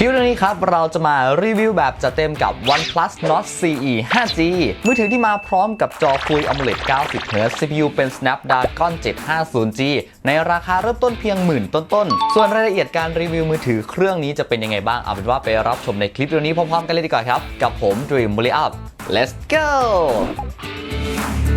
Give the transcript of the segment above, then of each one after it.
คลิปนี้ครับ เราจะมารีวิวแบบจัดเต็มกับ OnePlus Nord CE 5G มือถือที่มาพร้อมกับจอคุย AMOLED 90 Hz CPU เป็น Snapdragon 750G ในราคาเริ่มต้นเพียงหมื่นต้นๆ ส่วนรายละเอียดการรีวิวมือถือเครื่องนี้จะเป็นยังไงบ้าง เอาเป็นว่าไปรับชมในคลิปวิดีโอนี้พร้อมๆกันเลยดีกว่าครับ กับผม Dream b u l l y Up let's go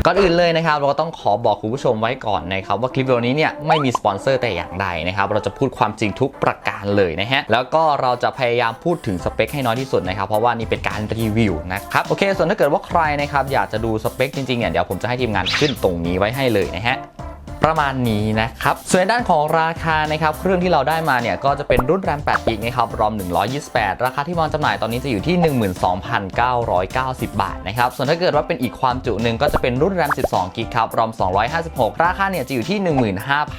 ก่อนอื่นเลยนะครับเราก็ต้องขอบอกคุณผู้ชมไว้ก่อนนะครับว่าคลิปวิดีโอนี้เนี่ยไม่มีสปอนเซอร์แต่อย่างใดนะครับเราจะพูดความจริงทุกประการเลยนะฮะแล้วก็เราจะพยายามพูดถึงสเปคให้น้อยที่สุดนะครับเพราะว่านี่เป็นการรีวิวนะครับโอเคส่วนถ้าเกิดว่าใครนะครับอยากจะดูสเปคจริงๆเนี่ยเดี๋ยวผมจะให้ทีมงานขึ้นตรงนี้ไว้ให้เลยนะฮะ ประมาณนี้นะครับ ส่วนในด้านของราคานะครับเครื่องที่เราได้มาเนี่ยก็จะเป็นรุ่นแรม8 g b นะครับรอม 128 ราคาที่วางจำหน่ายตอนนี้จะอยู่ที่ 12,990 บาทนะครับส่วนถ้าเกิดว่าเป็นอีกความจุหนึ่งก็จะเป็นรุ่นแรม12 g b ครับรอม 256 ราคาเนี่ยจะอยู่ที่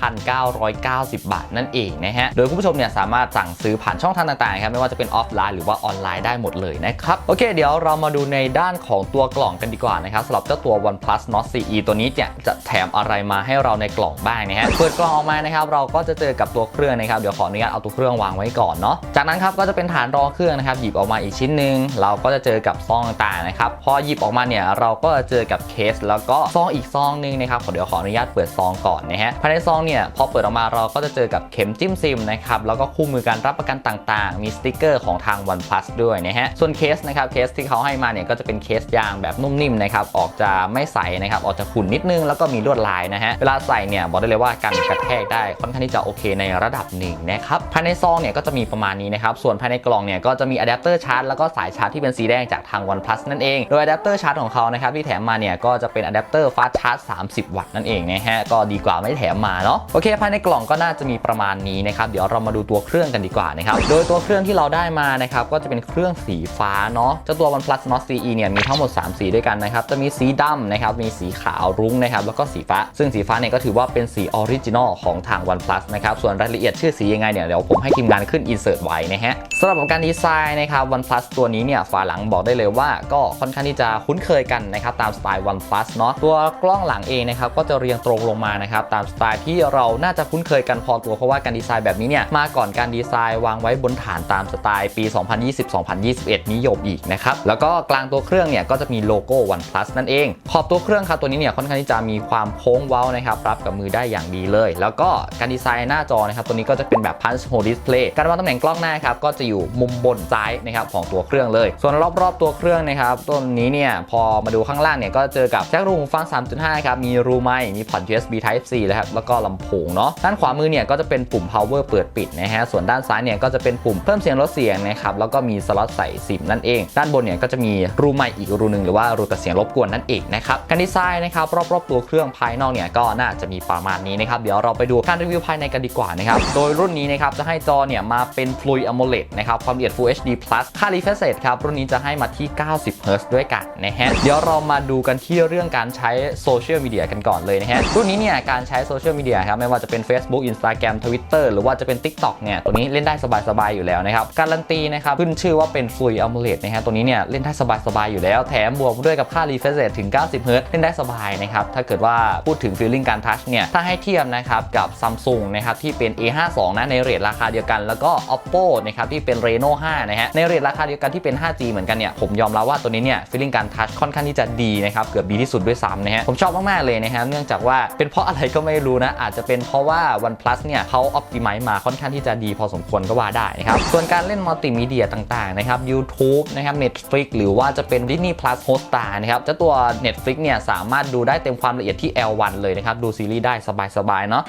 15,990 บาทนั่นเองนะฮะโดยคุณผู้ชมเนี่ยสามารถสั่งซื้อผ่านช่องทางต่างๆครับไม่ว่าจะเป็นออฟไลน์หรือว่าออนไลน์ได้หมดเลยนะครับโอเค เดี๋ยวเรามาดูในด้านของตัวกล่องกันดีกว่านะครับสำหรับเจ้าตัว OnePlus Nord CE ตัวนี้เนี่ยจะแถมอะไรมาให้เราในกล่องบ้างนะฮะเปิดกล่องออกมานะครับเราก็จะเจอกับตัวเครื่องนะครับเดี๋ยวขออนุญาตเอาตัวเครื่องวางไว้ก่อนเนาะจากนั้นครับก็จะเป็นฐานรองเครื่องนะครับหยิบออกมาอีกชิ้นหนึ่งเราก็จะเจอกับซองต่างๆนะครับพอหยิบออกมาเนี่ยเราก็จะเจอกับเคส แล้วก็ซองอีกซองหนึงนะครับขอเดี๋ยวขออนุญาตเปิดซองก่อนนะฮะภายในซองเนี่ยพอเปิดออกมาเราก็จะเจอกับเข็มจิ้มซิมนะครับแล้วก็คู่มือการรับประกันต่างๆ มีสติกเกอร์ของทาง OnePlus ด้วยนะฮะส่วนเคสนะครับเคสที่เขาให้มาเนี่ยก็จะเป็นเคสยางแบบนุ่มนิ่มนะครับออกจะไม่ใสนะครับออกจะขุ่นนิดนึงแล้วก็มีลวดลายนะฮะเวลาใส่เนี่ยบอกได้เลยว่ากันกระแทกได้ค่อนข้างที่จะโอเคในระดับหนึ่งนะครับภายในซองเนี่ยก็จะมีประมาณนี้นะครับส่วนภายในกล่องเนี่ยก็จะมีอะแดปเตอร์ชาร์จแล้วก็สายชาร์จที่เป็นสีแดงจากทาง OnePlus นั่นเองโดยอะแดปเตอร์ชาร์จของเขานะครับที่แถมมาเนี่ยก็จะเป็นอะแดปเตอร์ฟาสชาร์จ30 วัตต์นั่นเองนะฮะก็ดีกว่าไม่แถมมาเนาะโอเคภายในกล่องก็น่าจะมีประมาณนี้นะครับเดี๋ยวเรามาดูตัวเครื่องกันดีกว่านะครับโดยตัวเครื่องที่เราได้มานะครับก็จะเป็นเครื่องสีฟ้าเนาะเจ้าตัว OnePlus Nord CE เนี่ยมีทั้งหมด 3 สีด้วยกันนะครับจะมีสีดำนะครับมีสีขาวรุ้งนะครับแล้วก็สีฟ้า ซึ่งสีฟ้าเนี่ยก็ถือว่าเป็นสีออริจินอลของทาง OnePlus นะครับ ส่วนรายละเอียดชื่อสียังไงเนี่ยเดี๋ยวผมให้ทีมงานขึ้น insert ไว้นะฮะสำหรับการดีไซน์นะครับ OnePlus ตัวนี้เนี่ยฝาหลังบอกได้เลยว่าก็ค่อนข้างที่จะคุ้นเคยกันนะครับตามสไตล์ OnePlus เนาะตัวกล้องหลังเองนะครับก็จะเรียงตรงลงมานะครับตามสไตล์ที่เราน่าจะคุ้นเคยกันพอตัวเพราะว่าการดีไซน์แบบนี้เนี่ยมาก่อนการดีไซน์วางไว้บนฐานตามสไตล์ปี 2020-2021 นิยมอีกนะครับแล้วก็กลางตัวเครื่องเนี่ยก็จะมีโลโก้ OnePlus นั่นเอง ขอบตัวเครื่องครับตัวนี้เนี่ยค่อนข้างที่จะมีความโค้งเว้านะครับรับกับมือได้อย่างดีเลย แล้วก็การดีไซน์หน้าจอนะครับตัวนี้ก็จะเป็นแบบ Punch Hole Display การวางตำแหน่งกล้องหน้าครับก็จะอยู่มุมบนซ้ายนะครับของตัวเครื่องเลย ส่วนรอบๆตัวเครื่องนะครับตัวนี้เนี่ยพอมาดูข้างล่างเนี่ยก็เจอกับแจ็ครูหูฟัง 3.5 ครับมีรูไมค์มีพอร์ต USB Type C แล้วครับแล้วก็ลำโพงเนาะด้านขวามือเนี่ยก็จะเป็นปุ่ม power เปิดปิดนะฮะส่วนด้านซ้ายเนี่ยก็จะเป็นปุ่มเพิ่มเสียงลดเสียงนะครับแล้วก็มีสล็อตใส่ซิมนั่นเอง ด้านบนเนี่ยก็จะมีรูไมค์อีกรูนึงหรือว่ารูตัดเสียงรบกวนนั่นเองนะครับการดีไซน์นะครับรอบๆตัวเครื่องภายนอกเนี่ยก็น่าจะมีประมาณนี้นะครับ เดี๋ยวเราไปดูการรีวิวภายในกันดีกว่านะครับ โดยรุ่นนี้นะครับจะให้จอเนี่ยมาเป็น Fluid AMOLED นะครับ ความละเอียด Full HD Plus ค่า refresh rate ครับ รุ่นนี้จะให้มาที่ 90 Hz ด้วยกันนะฮะ เดี๋ยวเรามาดูกันที่เรื่องการใช้โซเชียลมีเดียกันก่อนเลยนะฮะ รุ่นนี้เนี่ยการใช้โซเชียลมีเดียครับไม่ว่าจะเป็น Facebook Instagram Twitter หรือว่าจะเป็น TikTok เนี่ยตัวนี้เล่นได้สบายๆอยู่แล้วนะครับการันตีนะครับขึ้นชื่อว่าเป็น Fluid AMOLED นะฮะตัวนี้เนี่ยเล่นได้สบายๆอยู่แล้วแถมบวกด้วยกับค่า refresh rate ถึง 90 Hz เล่นได้สบายนะครับถ้าเกิดว่าพูดถึง feeling การทัชเนี่ยถ้าให้เทียบนะครับกับ Samsung นะครับที่เป็น A52 นะในเรทราคาเดียวกัน แล้วก็ Oppo นะครับที่เป็น Reno 5นะฮะในเรทราคาเดียวกันที่เป็น 5G เหมือนกันเนี่ยผมยอมรับว่าตัวนี้เนี่ย feeling การทัชค่อนข้างที่จะดีนะครับเกือบดีที่สุดด้วยซ้ำนะฮะผมชอบมากๆเลยนะฮะเนื่องจากว่าเป็นเพราะอะไรก็ไม่รู้นะอาจจะเป็นเพราะว่า OnePlus เนี่ยเขา optimize มาค่อนข้างที่จะดีพอสมควรก็ว่าได้นะครับส่วนการเล่นมัลติมีเดียต่างๆนะครับ YouTube นะครับ Netflix หรือว่าจะเป็น Disney Plus Hotstar นะครับเจ้าตัว Netflix เนี่ยสามารถดูได้เต็มความละเอียดที่ L1 เลยนะครับดูซีรีส์ได้สบายๆเนาะ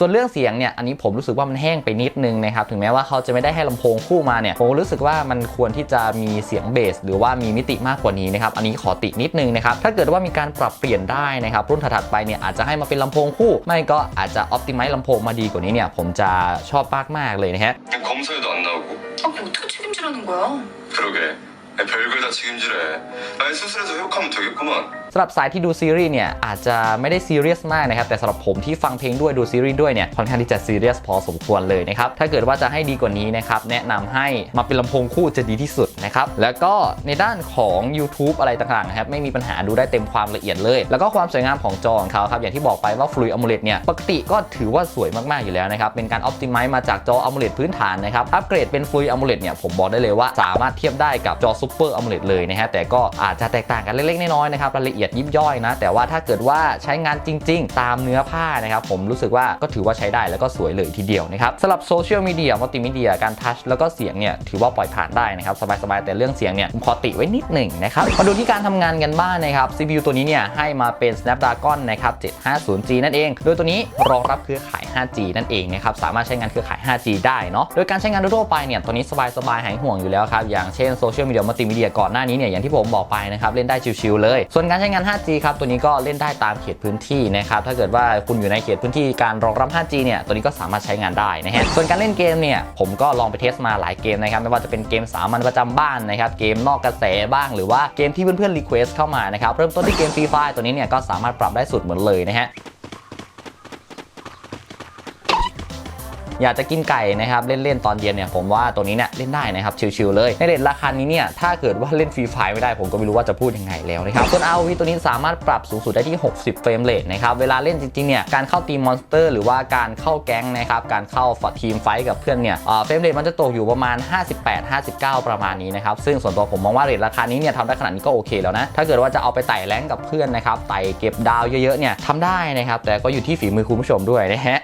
ส่วนเรื่องเสียงเนี่ยอันนี้ผมรู้สึกว่ามันแห้งไปนิดนึงนะครับถึงแม้ว่าเขาจะไม่ได้ให้ลำโพงคู่มาเนี่ยผมรู้สึกว่ามันควรที่จะมีเสียงเบส หรือว่ามีมิติมากกว่านี้นะครับอันนี้ขอตินิดนึงนะครับถ้าเกิดว่ามีการปรับเปลี่ยนได้นะครับรุ่นถัดๆไปเนี่ยอาจจะให้มาเป็นลำโพงคู่ ไม่ก็อาจจะอ p ติ m i z e ลำโพงมาดีกว่านี้เนี่ยผมจะชอบมากๆเลยนะฮะ 검사에도 안 나오고 아, 뭐 어떻게 책임지라는 거야? 그러게 아니, 별걸 다 책임지래 아니 수술해서 회복하면 되겠구만 สำหรับสายที่ดูซีรีส์เนี่ยอาจจะไม่ได้ซีเรียสมากนะครับแต่สำหรับผมที่ฟังเพลงด้วยดูซีรีส์ด้วยเนี่ยค่อนข้างที่จะซีเรียสพอสมควรเลยนะครับถ้าเกิดว่าจะให้ดีกว่านี้นะครับแนะนำให้มาเป็นลำโพงคู่จะดีที่สุดนะครับแล้วก็ในด้านของ YouTube อะไรต่างๆนะครับไม่มีปัญหาดูได้เต็มความละเอียดเลย แล้วก็ความสวยงามของจอของเขาครับอย่างที่บอกไปว่า Fluid AMOLED เนี่ยปกติก็ถือว่าสวยมากๆอยู่แล้วนะครับเป็นการ Optimize มาจากจอ AMOLED พื้นฐานนะครับอัปเกรดเป็น Fluid AMOLED เนี่ยผมบอกได้เลยว่าสามารถเทียบได้กับจอ Super AMOLED เลยนะฮะแต่ก็อาจจะแตกต่างกันเล็กๆน้อยๆนะครับรายละเอียดยิบย่อยนะ แต่ว่าถ้าเกิดว่าใช้งานจริง ๆ ตามเนื้อผ้านะครับผมรู้สึกว่าก็ถือว่าใช้ได้แล้วก็สวยเลยทีเดียวนะครับสำหรับโซเชียลมีเดียมัลติมีเดียการทัชแล้วก็เสียงเนี่ยถือว่าปล่อยผ่านได้นะครับสบายๆแต่เรื่องเสียงเนี่ยผมขอติไว้นิดหนึ่งนะครับมาดูที่การทำงานกันบ้างนะครับ CPU ตัวนี้เนี่ยให้มาเป็น Snapdragon นะครับ 750G นั่นเอง โดยตัวนี้รองรับเครือข่าย 5G นั่นเองนะครับ สามารถใช้งานเครือข่าย 5G ได้เนาะ โดยการใช้งานทั่วไปเนี่ย ตัวนี้สบายๆ หายห่วงอยู่แล้วครับ อย่างเช่นโซเชียลมีเดียมัลติมีเดียก่อนหน้านี้เนี่ย อย่างที่ผมบอกไปนะครับ เล่นได้ชิวๆเลย ส่วนการใช้งาน 5G ครับ ตัวนี้ก็เล่นได้ตามเขตพื้นที่นะครับ ถ้าเกิดว่าคุณอยู่ในเขตพื้นที่การรองรับ 5G เนี่ย ตัวนี้ก็สามารถใช้งานได้นะฮะ ส่วนการเล่นเกมเนี่ย ผมก็ลองไปเทสมาหลายเกมนะครับ ไม่ว่าจะเป็นเกมสามัญประจำบ้านนะครับ เกมนอกกระแสบ้าง หรือว่าเกมที่เพื่อนๆรีเควสเข้ามานะครับ เริ่มต้นที่เกมฟรีไฟตัวนี้เนี่ยก็สามารถปรับได้สุดเหมือนเลยนะฮะ อยากจะกินไก่นะครับเล่นๆตอนเย็นเนี่ยผมว่าตัวนี้เนี่ยเล่นได้นะครับชิวๆเลยในเรทราคานี้เนี่ยถ้าเกิดว่าเล่นฟรีไฟไม่ได้ผมก็ไม่รู้ว่าจะพูดยังไงแล้วนะครับส่วน ROV ตัวนี้สามารถปรับสูงสุดได้ที่ 60 เฟรมเรทนะครับเวลาเล่นจริงๆเนี่ยการเข้าทีมมอนสเตอร์หรือว่าการเข้าแก๊งนะครับการเข้าทีมไฟท์กับเพื่อนเนี่ยเอ่อเฟรมเรทมันจะตกอยู่ประมาณ 58-59 ประมาณนี้นะครับซึ่งส่วนตัวผมมองว่าเรทราคานี้เนี่ยทำได้ขนาดนี้ก็โอเคแล้วนะถ้าเกิดว่าจะเอาไปไต่แรงกับเพื่อนนะครับไต่เก็บดาวเยอะๆเนี่ยทำได้นะครับแต่ก็อยู่ที่ฝีมือคุณผู้ชมด้วยนะฮะ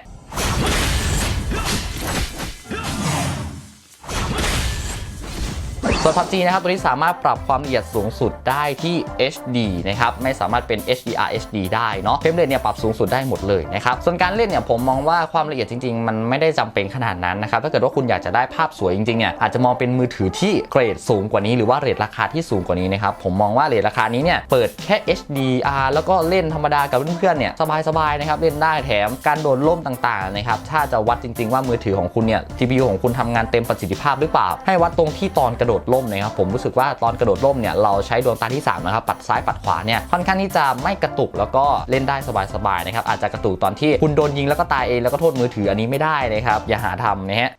ส่วน PUBG นะครับตัวนี้สามารถปรับความละเอียดสูงสุดได้ที่ HD นะครับไม่สามารถเป็น HDR HD ได้เนาะเฟรมเรทเนี่ยปรับสูงสุดได้หมดเลยนะครับส่วนการเล่นเนี่ยผมมองว่าความละเอียดจริง ๆ มันไม่ได้จำเป็นขนาดนั้นนะครับถ้าเกิดว่าคุณอยากจะได้ภาพสวยจริงๆเนี่ยอาจจะมองเป็นมือถือที่เกรดสูงกว่านี้หรือว่าเรทราคาที่สูงกว่านี้นะครับผมมองว่าเรทราคานี้เนี่ยเปิดแค่ HDR แล้วก็เล่นธรรมดากับเพื่อนๆเนี่ยสบายๆนะครับเล่นได้แถมการโดนล่มต่างๆนะครับถ้าจะวัดจริง ๆ ว่ามือถือของคุณเนี่ย CPU ของคุณทำงานเต็มประสิทธิภาพหรือเปล่า ให้วัดตรงที่ตอนกระโดดล่มนะครับผมรู้สึกว่าตอนกระโดดร่มเนี่ยเราใช้ดวงตาที่3นะครับปัดซ้ายปัดขวาเนี่ยค่อนข้างที่จะไม่กระตุกแล้วก็เล่นได้สบายๆนะครับอาจจะกระตุกตอนที่คุณโดนยิงแล้วก็ตายเองแล้วก็โทษมือถืออันนี้ไม่ได้นะครับอย่าหาทำนะฮะ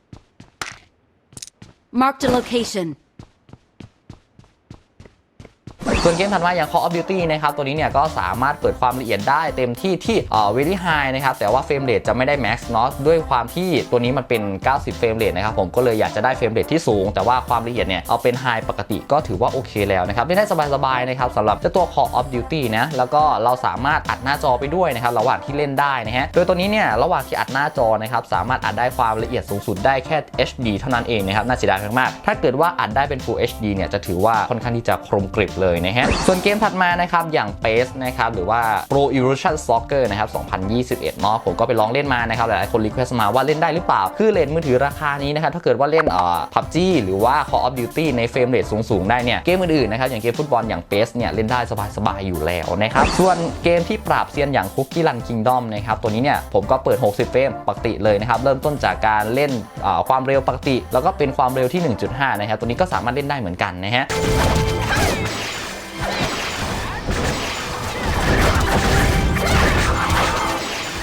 Marked a location. ส่วนเกมถัดมาอย่าง Call of Duty นะครับตัวนี้เนี่ยก็สามารถเปิดความละเอียดได้เต็มที่ที่เอ่อ very high นะครับแต่ว่าเฟรมเรทจะไม่ได้ max เนาะด้วยความที่ตัวนี้มันเป็น 90 เฟรมเรทนะครับผมก็เลยอยากจะได้เฟรมเรทที่สูง แต่ว่าความละเอียดเนี่ยเอาเป็น high ปกติก็ถือว่าโอเคแล้วนะครับเล่นได้สบายๆนะครับสำหรับเจ้าตัว Call of Duty นะแล้วก็เราสามารถอัดหน้าจอไปด้วยนะครับระหว่างที่เล่นได้นะฮะโดยตัวนี้เนี่ยระหว่างที่อัดหน้าจอนะครับสามารถอัดได้ความละเอียดสูงสุดได้แค่ HD เท่านั้นเองนะครับน่าเสียดายมากๆถ้าเกิดว่าอัดได้เป็น Full HD เนี่ยจะถือว่าค่อนข้างที่จะคมกริบเลยนะฮะ ส่วนเกมถัดมานะครับ อย่าง PES นะครับ หรือว่า Pro Evolution Soccer นะครับ 2021 เนาะผมก็ไปลองเล่นมานะครับ หลายๆคนรีเควสต์มาว่าเล่นได้หรือเปล่า คือเลนมือถือราคานี้นะครับ ถ้าเกิดว่าเล่นเอ่อ PUBG หรือว่า Call of Duty ในเฟรมเรทสูง ๆ ได้เนี่ย เกมอื่น ๆ นะครับ อย่างเกมฟุตบอลอย่าง PES เนี่ยเล่นได้สบาย ๆ อยู่แล้วนะครับ ส่วนเกมที่ปราบเซียนอย่าง Cookie Run Kingdom นะครับ ตัวนี้เนี่ยผมก็เปิด 60 เฟรมปกติเลยนะครับเริ่มต้นจากการเล่นเอ่อความเร็วปกติ แล้วก็เป็นความเร็วที่ 1.5 นะครับตัวนี้ก็สามารถเล่นได้เหมือนกันนะฮะ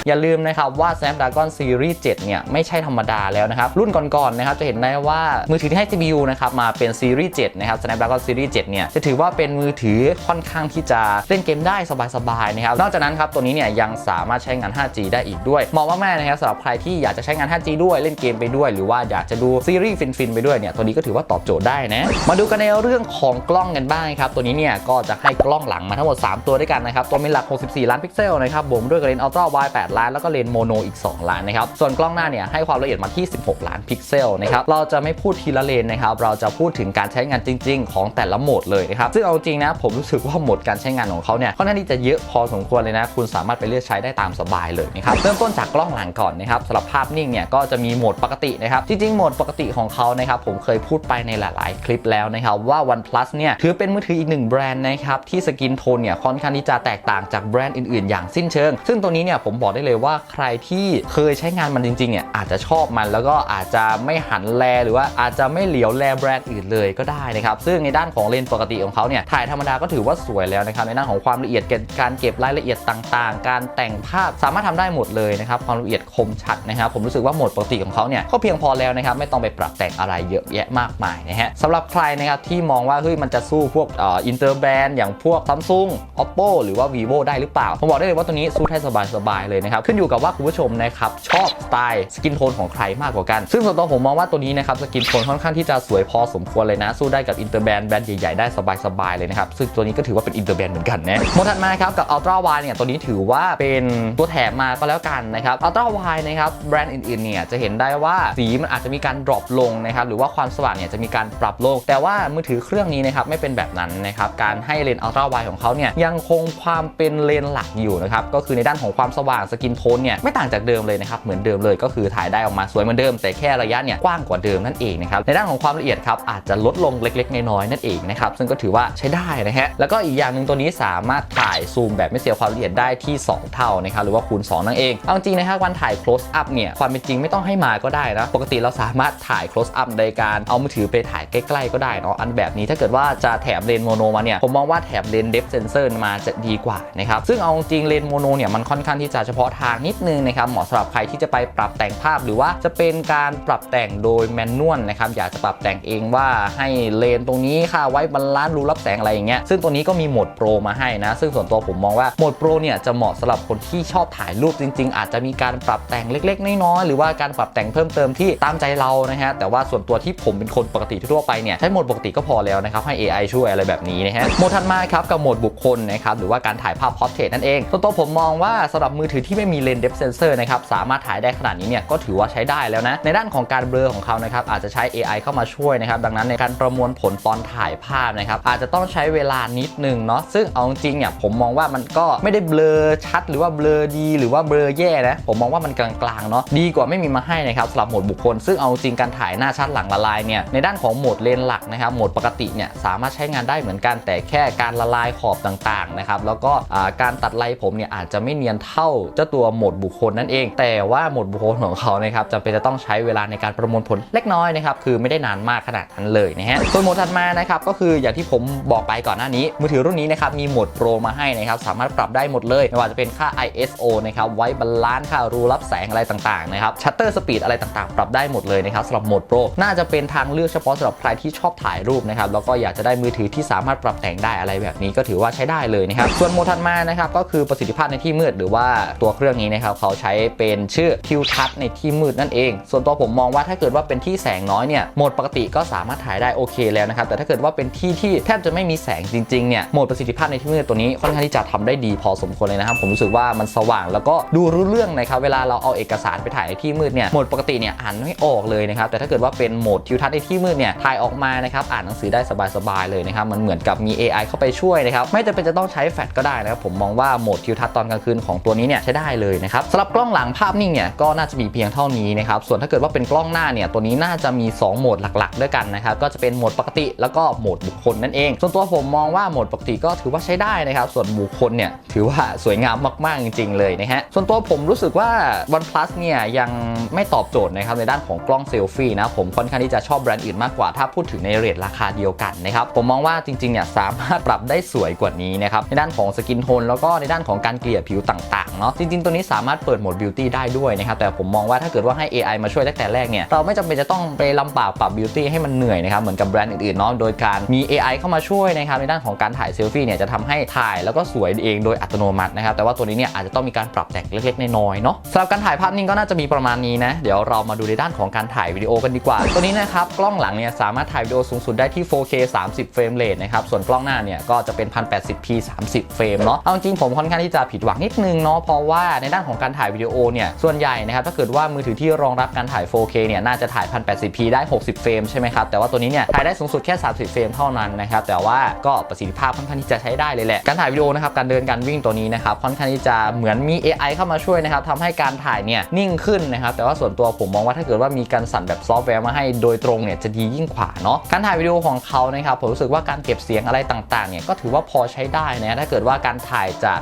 อย่าลืมนะครับว่า Snapdragon Series 7 เนี่ยไม่ใช่ธรรมดาแล้วนะครับ รุ่นก่อนๆนะครับจะเห็นได้ว่ามือถือที่ให้ CPU นะครับมาเป็น Series 7 นะครับ Snapdragon Series 7 เนี่ยจะถือว่าเป็นมือถือค่อนข้างที่จะเล่นเกมได้สบายๆนะครับนอกจากนั้นครับตัวนี้เนี่ยยังสามารถใช้งาน 5G ได้อีกด้วยเหมาะมากๆนะครับสำหรับใครที่อยากจะใช้งาน 5G ด้วยเล่นเกมไปด้วย หรือว่าอยากจะดูซีรีส์ฟินๆไปด้วยเนี่ยตัวนี้ก็ถือว่าตอบโจทย์ได้นะมาดูกันในเรื่องของกล้องกันบ้างครับตัวนี้เนี่ยก็จะให้กล้องหลังมาทั้งหมด 3 ตัวด้วยกันนะครับตัวมีหลัก 64 ล้านพิกเซลนะครับบวกด้วยกับเลนส์อัลตร้าไว8ล้านแล้วก็เลนส์โมโนอีก 2 ล้านนะครับ ส่วนกล้องหน้าเนี่ยให้ความละเอียดมาที่ 16 ล้านพิกเซลนะครับ เราจะไม่พูดทีละเลนนะครับ เราจะพูดถึงการใช้งานจริง ๆ ของแต่ละโหมดเลยนะครับ ซึ่งเอาจริงนะ ผมรู้สึกว่าโหมดการใช้งานของเขาเนี่ยค่อนข้างที่จะเยอะพอสมควรเลยนะ คุณสามารถไปเลือกใช้ได้ตามสบายเลยนะครับ เริ่มต้นจากกล้องหลังก่อนนะครับสำหรับภาพนิ่งเนี่ยก็จะมีโหมดปกตินะครับ จริงๆโหมดปกติของเขานะครับผมเคยพูดไปในหลาย ๆ คลิปแล้วนะครับว่า OnePlus เนี่ยถือเป็นมือถืออีกหนึ่งแบรนด์นะครับที่สกินโทนเนี่ยค่อนข้างที่จะแตกต่างจากแบรนด์อื่น ๆ อย่างสิ้นเชิง ซึ่งตัวนี้เนี่ยผมบอกได้เลยเลยว่าใครที่เคยใช้งานมันจริงๆเนี่ยอาจจะชอบมันแล้วก็อาจจะไม่หันแลหรือว่าอาจจะไม่เหลียวแลแบรนด์อื่นเลยก็ได้นะครับซึ่งในด้านของเลนส์ปกติของเขาเนี่ยถ่ายธรรมดาก็ถือว่าสวยแล้วนะครับในด้านของความละเอียดการเก็บรายละเอียดต่างๆ การแต่งภาพสามารถทำได้หมดเลยนะครับความละเอียดคมชัดนะครับผมรู้สึกว่าโหมดปกติของเขาเนี่ยก็เพียงพอแล้วนะครับไม่ต้องไปปรับแต่งอะไรเยอะแยะมากมายนะฮะสำหรับใครนะครับที่มองว่าเฮ้ยมันจะสู้พวกอินเตอร์แบรนด์อย่างพวก Samsung Oppo หรือว่า vivo ได้หรือเปล่าผมบอกได้เลยว่าตัวนี้สู้ให้สบายๆเลยนะครับขึ้นอยู่กับว่าคุณผู้ชมนะครับชอบสไตล์สกินโทนของใครมากกว่ากัน ซึ่งส่วนตัวผมมองว่าตัวนี้นะครับสกินโทนค่อนข้างที่จะสวยพอสมควรเลยนะ สู้ได้กับอินเตอร์แบรนด์แบรนด์ใหญ่ๆได้สบายๆเลยนะครับซึ่งตัวนี้ก็ถือว่าเป็นอินเตอร์แบรนด์เหมือนกันนะโมดัดมาครับกับ Ultra Wide เนี่ยตัวนี้ถือว่าเป็นตัวแถมมาก็แล้วกันนะครับ Ultra Wide นะครับแบรนด์อื่นๆเนี่ยจะเห็นได้ว่าสีมันอาจจะมีการดรอปลงนะครับหรือว่าความสว่างเนี่ยจะมีการปรับลง แต่ว่ามือถือเครื่องนี้นะครับไม่เป็นแบบนั้นนะครับการให้เลนส์ Ultra Wide ของเขาเนี่ยยังคงความเป็นเลนส์หลักอยู่นะครับก็คือในด้านของความสว่างสกินโทนเนี่ยไม่ต่างจากเดิมเลยนะครับเหมือนเดิมเลยก็คือถ่ายได้ออกมาสวยเหมือนเดิม แต่แค่ระยะเนี่ยกว้างกว่าเดิมนั่นเองนะครับในด้านของความละเอียดครับอาจจะลดลงเล็ก ๆ น้อยๆนั่นเองนะครับซึ่งก็ถือว่าใช้ได้นะฮะแล้วก็อีกอย่างหนึ่งตัวนี้สามารถถ่ายซูมแบบไม่เสียความละเอียดได้ที่ 2 เท่านะครับหรือว่าคูณ2นั่นเองเอาจริงนะครับวันถ่าย close up เนี่ยความเป็นจริงไม่ต้องให้มาก็ได้นะปกติเราสามารถถ่าย close up ในการเอามือถือไปถ่ายใกล้ ๆ ก็ได้เนาะอันแบบนี้ถ้าเกิดว่าจะแถมเลนโมโนมาเนี่ยผมมองว่าแถมเลนส์ depth sensor มาจะดีกว่านะครับซึ่งเอาจริงเลนโมโนเนี่ยมันค่อนข้างที่จะเฉพาะทางนิดนึงนะครับเหมาะสำหรับใครที่จะไปปรับแต่งภาพหรือว่าจะเป็นการปรับแต่งโดยแมนนวลนะครับอยากจะปรับแต่งเองว่าให้เลนตรงนี้ค่ะไว้บาลานซ์รูรับแสงอะไรอย่างเงี้ยซึ่งตัวนี้ก็มีโหมดโปรมาให้นะ ซึ่งส่วนตัวผมมองว่าโหมดโปรเนี่ยจะเหมาะสำหรับคนที่ชอบถ่ายรูปจริง ๆ อาจจะมีการปรับแต่งเล็ก ๆ น้อยๆหรือว่าการปรับแต่งเพิ่มเติมที่ตามใจเรานะฮะแต่ว่าส่วนตัวที่ผมเป็นคนปกติทั่วไปเนี่ยใช้โหมดปกติก็พอแล้วนะครับให้ AI ช่วยอะไรแบบนี้นะฮะโหมดถัดมาครับกับโหมดบุคคลนะครับหรือว่าการถ่ายภาพพอร์เทรตนั่นเองส่วนตัวผมมองว่าสำหรับมือถือที่ไม่มีเลนส์ depth sensor นะครับสามารถถ่ายได้ขนาดนี้เนี่ยก็ถือว่าใช้ได้แล้วนะ ในด้านของการเบลอของเขานะครับอาจจะใช้ AI เข้ามาช่วยนะครับดังนั้นในการประมวลผลตอนถ่ายภาพนะครับอาจจะต้องใช้เวลานิดนึงเนาะซึ่งเอาจริงเนี่ยผมมองว่ามันก็ไม่ได้เบลอชัด หรือว่าเบลอดีหรือว่าเบลอแย่นะผมมองว่ามันกลางๆเนาะดีกว่าไม่มีมาให้นะครับสำหรับโหมดบุคคล ซึ่งเอาจริงการถ่ายหน้าชัดหลังละลายเนี่ยในด้านของโหมดเลนส์หลักนะครับโหมดปกติเนี่ยสามารถใช้งานได้เหมือนกัน แต่แค่การละลายขอบต่างๆนะครับแล้วก็การตัดไล่ผมเนี่ยอาจจะไม่เนียนเท่าเจ้าตัวโหมดบุคคลนั่นเอง แต่ว่าโหมดบุคคลของเขานะครับจะเป็นจะต้องใช้เวลาในการประมวลผลเล็กน้อยนะครับคือไม่ได้นานมากขนาดนั้นเลยนะฮะส่วนโหมดถัดมานะครับก็คืออย่างที่ผมบอกไปก่อนหน้านี้ มือถือรุ่นนี้นะครับมีโหมดโปรมาให้นะครับสามารถปรับได้หมดเลยไม่ว่าจะเป็นค่า ISO นะครับไว้บาลานซ์ค่ารูรับแสงอะไรต่างๆนะครับชัตเตอร์สปีดอะไรต่างๆ ปรับได้หมดเลยนะครับสำหรับโหมดโปรน่าจะเป็นทางเลือกเฉพาะสำหรับใครที่ชอบถ่ายรูปนะครับแล้วก็อยากจะได้มือถือที่สามารถปรับแต่งได้อะไรแบบนี้ก็ถือว่าใช้ได้เลยนะครับส่วนโหมดถัดมานะครับก็คือประสิทธิภาพในที่มืดหรือว่าตัวเครื่องนี้นะครับเขาใช้เป็นชื่อทิวทัศน์ในที่มืดนั่นเอง ส่วนตัวผมมองว่าถ้าเกิดว่าเป็นที่แสงน้อยเนี่ยโหมดปกติก็สามารถถ่ายได้โอเคแล้วนะครับแต่ถ้าเกิดว่าเป็นที่ที่แทบจะไม่มีแสงจริงๆเนี่ยโหมดประสิทธิภาพในที่มืดตัวนี้ค่อนข้างที่จะทำได้ดีพอสมควรเลยนะครับผมรู้สึกว่ามันสว่างแล้วก็ดูรู้เรื่องนะครับเวลาเราเอาเอกสารไปถ่ายในที่มืดเนี่ยโหมดปกติเนี่ยอ่านไม่ออกเลยนะครับแต่ถ้าเกิดว่าเป็นโหมดทิวทัศน์ในที่มืดเนี่ยถ่ายออกมานะครับอ่านหนังสือได้สบายๆเลยนะครับมันเหมือนกับมี AI เข้าไปช่วยนะครับไม่จำเป็นจะต้องใช้แฟลชก็ได้นะครับผมมองว่าโหมดทิวทัศน์ตอนกลางคืนของตัวนี้เนี่ยใช้ได้เลยนะครับสำหรับกล้องหลังภาพนิ่งเนี่ยก็น่าจะมีเพียงเท่านี้นะครับส่วนถ้าเกิดว่าเป็นกล้องหน้าเนี่ยตัวนี้น่าจะมี 2 โหมดหลักๆ ด้วยกันนะครับก็จะเป็นโหมดปกติแล้วก็โหมดบุคคลนั่นเอง ส่วนตัวผมมองว่าโหมดปกติก็ถือว่าใช้ได้นะครับส่วนบุคคลเนี่ยถือว่าสวยงามมากๆจริง ๆ เลยนะฮะส่วนตัวผมรู้สึกว่า OnePlus เนี่ยยังไม่ตอบโจทย์นะครับในด้านของกล้องเซลฟี่นะผมค่อนข้างที่จะชอบแบรนด์อื่นมากกว่าถ้าพูดถึงในเรทราคาเดียวกันนะครับผมมองว่าจริงๆเนี่ยสามารถปรับได้สวยกว่านี้นะครับในด้านของสกินโทนแล้วก็ในด้านของการเกลี่ยผิวต่างๆเนาะจริงๆ ตัวนี้สามารถเปิดโหมดบิวตี้ได้ด้วยนะครับแต่ผมมองว่าถ้าเกิดว่าให้ AI มาช่วยตั้งแต่แรกเนี่ยเราไม่จำเป็นจะต้องไปลำบากปรับบิวตี้ให้มันเหนื่อยนะครับเหมือนกับแบรนด์อื่นๆเนาะโดยการมี AI เข้ามาช่วยนะครับในด้านของการถ่ายเซลฟี่เนี่ยจะทำให้ถ่ายแล้วก็สวยเองโดยอัตโนมัตินะครับแต่ว่าตัวนี้เนี่ยอาจจะต้องมีการปรับแต่งเล็กๆน้อยๆเนาะสำหรับการถ่ายภาพนิ่งก็น่าจะมีประมาณนี้นะเดี๋ยวเรามาดูในด้านของการถ่ายวิดีโอกันดีกว่า ตัวนี้นะครับกล้องหลังเนี่ยสามารถถ่ายวิดีโอสูงสุดได้ที่ 4K 30 เฟรมเรทนะครับส่วนกล้องหน้าเนี่ยก็จะเป็น 1080p 30 เฟรมเนาะเอาจริงผมค่อนข้างที่จะผิดหวังนิดนึงเนาะเพราะว่าาในด้านของการถ่ายวิดีโอเนี่ยส่วนใหญ่นะครับถ้าเกิดว่ามือถือที่รองรับการถ่าย 4K เนี่ยน่าจะถ่าย 1080p ได้ 60 เฟรมใช่ไหมครับแต่ว่าตัวนี้เนี่ยถ่ายได้สูงสุดแค่ 30 เฟรมเท่านั้นนะครับแต่ว่าก็ประสิทธิภาพค่อนข้างที่จะใช้ได้เลยแหละการถ่ายวิดีโอนะครับการเดินการวิ่งตัวนี้นะครับค่อนข้างที่จะเหมือนมี AI เข้ามาช่วยนะครับทำให้การถ่ายเนี่ยนิ่งขึ้นนะครับแต่ว่าส่วนตัวผมมองว่าถ้าเกิดว่ามีการสั่นแบบซอฟต์แวร์มาให้โดยตรงเนี่ยจะดียิ่งกว่าเนาะการถ่ายวิดีโอของเขานะครับผมรู้สึกว่าการเก็บเสียงอะไรต่างๆเนี่ยก็ถือว่าพอใช้ได้นะถ้าเกิดว่าการถ่ายจาก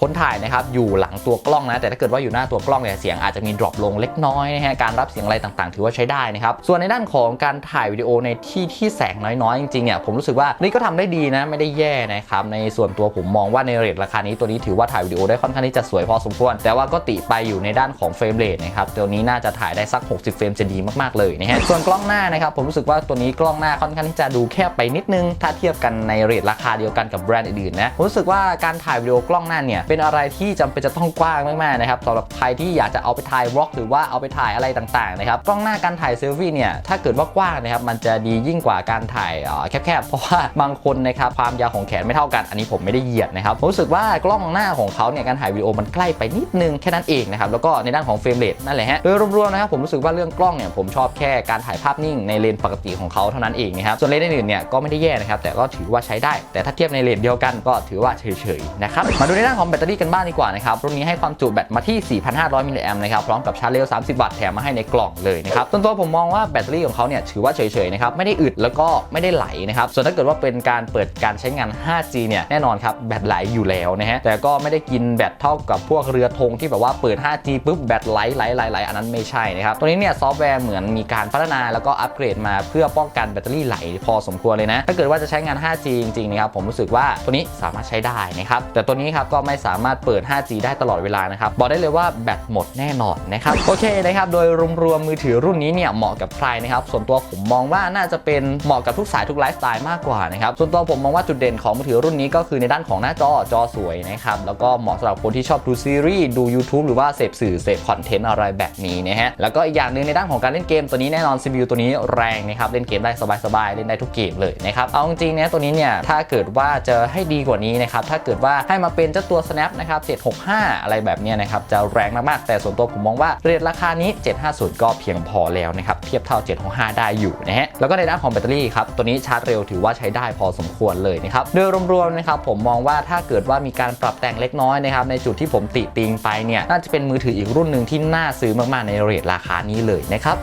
คนถ่ายนะครับอยู่หลังตัวตัวกล้องนะ แต่ถ้าเกิดว่าอยู่หน้าตัวกล้องเนี่ยเสียงอาจจะมีดรอปลงเล็กน้อยนะฮะการรับเสียงอะไรต่างๆ ถือว่าใช้ได้นะครับส่วนในด้านของการถ่ายวิดีโอในที่ที่แสงน้อยๆจริงๆเนี่ยผมรู้สึกว่านี่ก็ทำได้ดีนะไม่ได้แย่นะครับในส่วนตัวผมมองว่าในเรทราคานี้ตัวนี้ถือว่าถ่ายวิดีโอได้ค่อนข้างที่จะสวยพอสมควร แต่ว่าก็ติไปอยู่ในด้านของเฟรมเรทนะครับตัวนี้น่าจะถ่ายได้สัก 60 เฟรมจะดีมากๆเลยนะฮะส่วนกล้องหน้านะครับผมรู้สึกว่าตัวนี้กล้องหน้าค่อนข้างที่จะดูแคบไปนิดนึง ถ้าเทียบกันในเรทราคาเดียวกันกับแบรนด์อื่นๆนะผมรู้สึกว่าการถ่ายวิดีโอกล้องหน้าเนี่ยเป็นอะไรที่จำเป็นจะต้องกว้างมากๆนะครับสำหรับใครที่อยากจะเอาไปถ่ายวอล์กหรือว่าเอาไปถ่ายอะไรต่างๆนะครับกล้องหน้าการถ่ายเซลฟี่เนี่ยถ้าเกิดว่ากว้างนะครับมันจะดียิ่งกว่าการถ่ายแคบๆเพราะว่าบางคนนะครับความยาวของแขนไม่เท่ากันอันนี้ผมไม่ได้เหยียดนะครับผมรู้สึกว่ากล้องหน้าของเขาเนี่ยการถ่ายวิดีโอมันใกล้ไปนิดนึงแค่นั้นเองนะครับแล้วก็ในด้านของเฟรมเรทนั่นแหละฮะโดยรวมๆนะครับผมรู้สึกว่าเรื่องกล้องเนี่ยผมชอบแค่การถ่ายภาพนิ่งในเลนส์ปกติของเขาเท่านั้นเองนะครับส่วนเลนส์อื่นๆเนี่ยก็ไม่ได้แย่นะครับแต่ก็ถือว่าใช้ได้ แต่ถ้าเทียบในเลนเดียวกันก็ถือว่าเฉยๆนะครับมาดูในด้านของแบตเตอรี่กันบ้างดีกว่านะครับรุ่นนี้ให้ความจุแบตมาที่ 4,500 มิลลิแอมป์นะครับพร้อมกับชาร์จเร็ว 30 วัตต์แถมมาให้ในกล่องเลยนะครับส่วนตัวผมมองว่าแบตเตอรี่ของเขาเนี่ยถือว่าเฉยๆนะครับไม่ได้อึดแล้วก็ไม่ได้ไหลนะครับส่วนถ้าเกิดว่าเป็นการเปิดการใช้งาน 5G เนี่ยแน่นอนครับแบตไหลอยู่แล้วนะฮะแต่ก็ไม่ได้กินแบตเท่ากับพวกเรือธงที่แบบว่าเปิด 5G ปุ๊บแบตไหลไหลไหลไหลอันนั้นไม่ใช่นะครับตัวนี้เนี่ยซอฟต์แวร์เหมือนมีการพัฒนาแล้วก็อัปเกรดมาเพื่อป้องกันแบตเตอรี่ไหลพอสมควรเลยนะถ้าเกิดว่าจะใช้งาน 5G จริงๆนะครับผมรู้สึกว่าตัวนี้สามารถใช้ได้นะครับแต่ตัวนี้ครับก็ไม่สามารถเปิด 5G ได้ตลอดเวลานะครับบอกได้เลยว่าแบตหมดแน่นอนนะครับโอเคนะครับโดยรวมๆมือถือรุ่นนี้เนี่ยเหมาะกับใครนะครับส่วนตัวผมมองว่าน่าจะเป็นเหมาะกับทุกสายทุกไลฟ์สไตล์มากกว่านะครับส่วนตัวผมมองว่าจุดเด่นของมือถือรุ่นนี้ก็คือในด้านของหน้าจอจอสวยนะครับแล้วก็เหมาะสำหรับคนที่ชอบดูซีรีส์ดู YouTube หรือว่าเสพสื่อเสพคอนเทนต์อะไรแบบนี้นะฮะแล้วก็อีกอย่างหนึ่งในด้านของการเล่นเกมตัวนี้แน่นอน CPU ตัวนี้แรงนะครับเล่นเกมได้สบายๆเล่นได้ทุกเกมเลยนะครับเอาจริงๆเนี่ยตัวนี้เนี่ยถ้าเกิดว่าจะให้ดีกว่านี้นะครับถ้าเกิดว่าให้มาเป็นเจ้าตัว snap นะครับ765 อะไรแบบนี้นะครับจะแรงมากๆแต่ส่วนตัวผมมองว่าเรทราคานี้ 750 ก็เพียงพอแล้วนะครับเทียบเท่า 765 ได้อยู่นะฮะแล้วก็ในด้านของแบตเตอรี่ครับตัวนี้ชาร์จเร็วถือว่าใช้ได้พอสมควรเลยนะครับโดยรวมๆนะครับผมมองว่าถ้าเกิดว่ามีการปรับแต่งเล็กน้อยนะครับในจุดที่ผมติติงไปเนี่ยน่าจะเป็นมือถืออีกรุ่นหนึ่งที่น่าซื้อมากๆในเรทราคานี้เลยนะครับ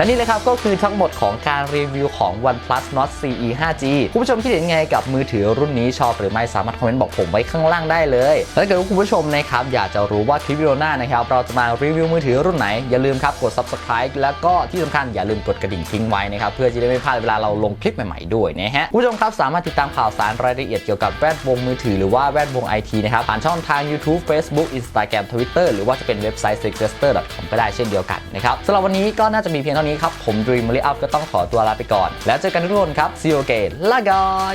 และนี่เลยครับก็คือทั้งหมดของการรีวิวของ OnePlus Nord CE 5G คุณผู้ชมคิดเห็นยังไงกับมือถือรุ่นนี้ชอบหรือไม่สามารถคอมเมนต์บอกผมไว้ข้างล่างได้เลยและถ้าเกิดว่าคุณผู้ชมนะครับอยากจะรู้ว่าคลิปวิดีโอหน้านะครับเราจะมารีวิวมือถือรุ่นไหนอย่าลืมครับกด subscribe แล้วก็ที่สำคัญอย่าลืมกดกระดิ่งทิ้งไว้นะครับเพื่อจะได้ไม่พลาดเวลาเราลงคลิปใหม่ๆด้วยนะฮะคุณผู้ชมครับสามารถติดตามข่าวสารรายละเอียดเกี่ยวกับแวดวงมือถือหรือว่าแวดวงไอทีนะครับผ่านช่องทาง YouTube Facebook Instagram Twitter หรือว่าจะเป็นเว็บไซต์ s e g e s t e r c o m ก็ได้เช่นเดียวกันนะครับสำหรับวันนี้ก็น่าจะมีเพียงเท่านี้ครับผม Dream m a r y Up ก็ต้องขอตัวลาไปก่อน แล้วเจอกันทุกคนครับ See you again ลากอย